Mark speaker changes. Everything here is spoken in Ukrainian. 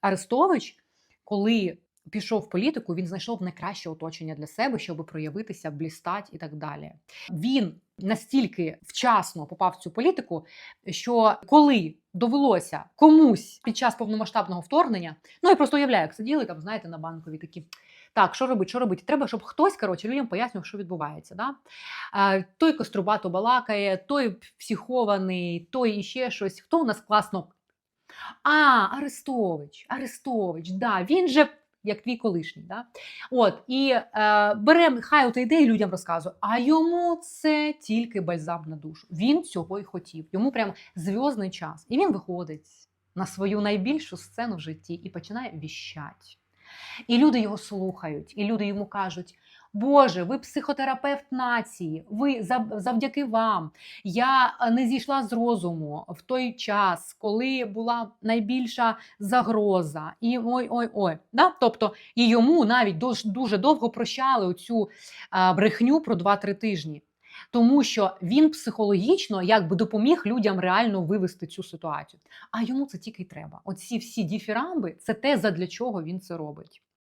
Speaker 1: Арестович, коли пішов в політику, він знайшов найкраще оточення для себе, щоб проявитися, блістати і так далі. Він настільки вчасно попав в цю політику, що коли довелося комусь під час повномасштабного вторгнення, ну я просто уявляю, як сиділи там, знаєте, на банкові такі. Так, що робити, що робити? Треба, щоб хтось коротше, людям пояснював, що відбувається. Да? А, той кострубато балакає, той психований, той іще щось. Хто у нас класно? А, Арестович, Арестович, да, він же як твій колишній. Да? От, і е, беремо, хай от ідеї людям розказує, а йому це тільки бальзам на душу. Він цього й хотів. Йому прям зв'язний час. І він виходить на свою найбільшу сцену в житті і починає віщать. І люди його слухають, і люди йому кажуть: Боже, ви психотерапевт нації, ви завдяки вам. Я не зійшла з розуму в той час, коли була найбільша загроза. І ой-ой-ой. Да? Тобто і йому навіть дуже довго прощали оцю брехню про 2-3 тижні. Тому що він психологічно якби допоміг людям реально вивести цю ситуацію. А йому це тільки й треба. Оці всі діфірамби це те, задля чого він це робить.